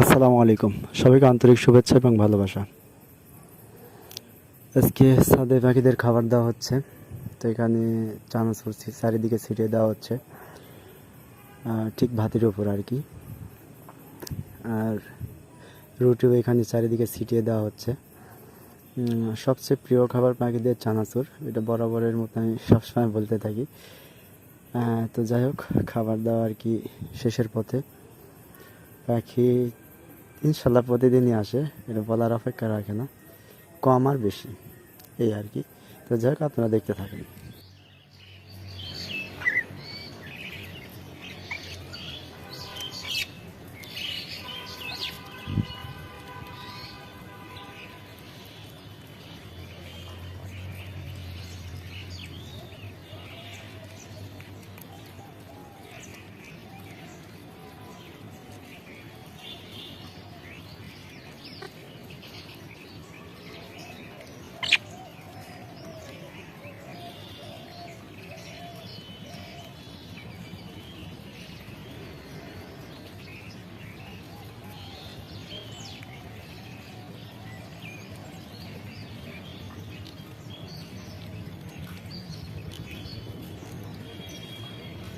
আসসালামু আলাইকুম। সবাইকে আন্তরিক শুভেচ্ছা এবং ভালোবাসা। আজকে সাদে পাখিদের খাবার দেওয়া হচ্ছে। তো এখানে চানাচুর চারিদিকে ছিটিয়ে দেওয়া হচ্ছে। ঠিক ভাতের উপর আর কি। আর রুটিও এখানে চারিদিকে ছিটিয়ে দেওয়া হচ্ছে। সবচেয়ে প্রিয় খাবার পাখিদের চানাচুর। এটা বরাবরের মতো আমি সবসময় বলতে থাকি। তো যাই হোক, খাবার দাওয়া আর কি শেষের পথে। পাখি ইনশাল্লাহ প্রতিদিনই আসে, এটা বলার অপেক্ষা রাখে না। কম আর বেশি, এই আর কি। তো যাই হোক, আপনারা দেখতে থাকেন।